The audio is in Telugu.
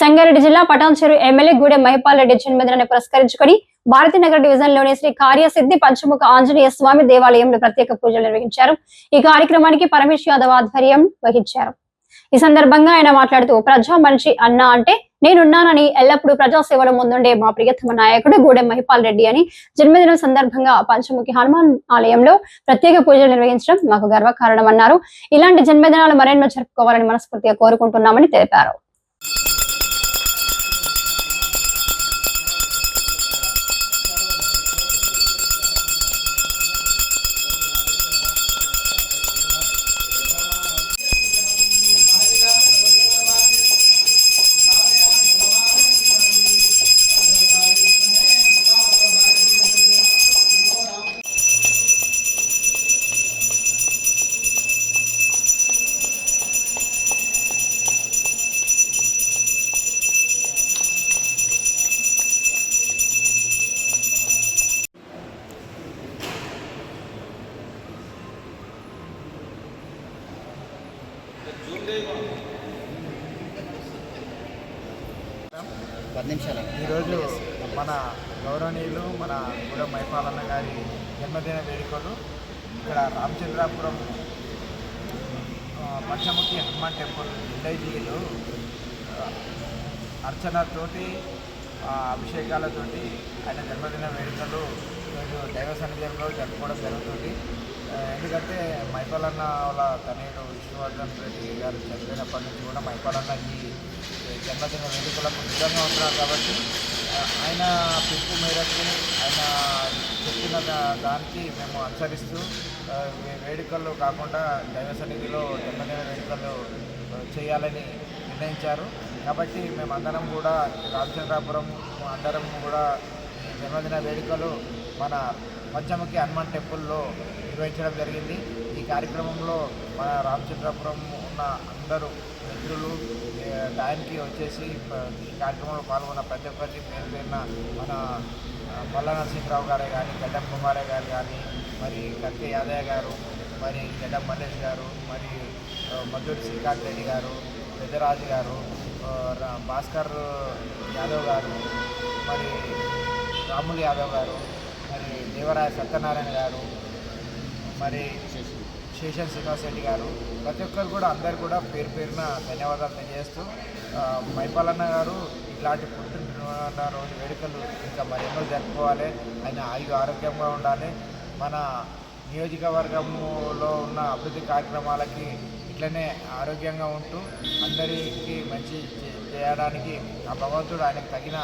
సంగారెడ్డి జిల్లా పటాన్చెరు ఎమ్మెల్యే గూడెం మహిపాల్ రెడ్డి జన్మదినాన్ని పురస్కరించుకొని భారతీనగర్ డివిజన్లోని శ్రీ కార్యసిద్ధి పంచముఖ ఆంజనేయ స్వామి దేవాలయంలో ప్రత్యేక పూజలు నిర్వహించారు. ఈ కార్యక్రమానికి పరమేశ్ యాదవ్ ఆధ్వర్యం వహించారు. ఈ సందర్భంగా ఆయన మాట్లాడుతూ ప్రజా మనిషి అన్న అంటే నేనున్నానని ఎల్లప్పుడూ ప్రజాసేవలో ముందుండే మా ప్రియతమ నాయకుడు గూడెం మహిపాల్ రెడ్డి అని జన్మదినం సందర్భంగా పంచముఖి హనుమాన్ ఆలయంలో ప్రత్యేక పూజలు నిర్వహించడం మాకు గర్వకారణమన్నారు. ఇలాంటి జన్మదినాలు మరెన్నో జరుపుకోవాలని మనస్ఫూర్తిగా కోరుకుంటున్నామని తెలిపారు. పది నిమిషాలు. ఈరోజు మన గౌరవనీయులు మన గూడ మైపాలన్న గారి జన్మదిన వేడుకలు ఇక్కడ రామచంద్రాపురం పంచముఖి హనుమాన్ టెంపుల్ ఎల్ఐజీలు అర్చనతోటి అభిషేకాలతోటి ఆయన జన్మదిన వేడుకలు ఈరోజు దైవ సన్నిధిలో జరుపుకోవడం జరుగుతుంది. ఎందుకంటే మైపాలన్న వాళ్ళ తనయుడు విష్ణువర్ధన్ రెడ్డి గారు చనిపోయినప్పటి నుంచి కూడా మైపాలన్న ఈ జన్మదిన వేడుకలకు నిజంగా ఉంటున్నారు కాబట్టి ఆయన పిలుపు మేరకు ఆయన చెప్పిన దానికి మేము అనుసరిస్తూ వేడుకలు కాకుండా దైవ సన్నిధిలో జన్మదిన వేడుకలు చేయాలని నిర్ణయించారు. కాబట్టి మేమందరం కూడా రామచంద్రాపురం అందరం కూడా జన్మదిన వేడుకలు మన పంచముఖి హనుమాన్ టెంపుల్లో నిర్వహించడం జరిగింది. ఈ కార్యక్రమంలో మన రామచంద్రపురం ఉన్న అందరూ మిత్రులు టైంకి వచ్చేసి ఈ కార్యక్రమంలో పాల్గొన్న ప్రతి ఒక్కరికి పేరు పేరున మన ఆ, నరసింహరావు గారే కానీ గడ్డం కుమారే గారు కానీ మరి కక్కే యాదయ్య గారు మరి గడ్డం మల్లేష్ గారు మరి మధురి శ్రీకాంత్ రెడ్డి గారు పెద్దరాజు గారు రా- భాస్కర్ యాదవ్ గారు మరి రాములు యాదవ్ గారు మరి దేవరాయ సత్యనారాయణ గారు మరి శేషన్ శ్రీనివాస్ రెడ్డి గారు. ప్రతి ఒక్కరు కూడా అందరు కూడా పేరు పేరున ధన్యవాదాలు తెలియజేస్తూ మైపాలన్న గారు ఇలాంటి పుట్టిన రోజు వేడుకలు ఇంకా మరెన్నో జరుపుకోవాలి. ఆయన ఆయు ఆరోగ్యంగా ఉండాలి. మన నియోజకవర్గంలో ఉన్న అభివృద్ధి కార్యక్రమాలకి ఇట్లనే ఆరోగ్యంగా ఉంటూ అందరికీ మంచి చేయడానికి ఆ భగవంతుడు ఆయనకు తగిన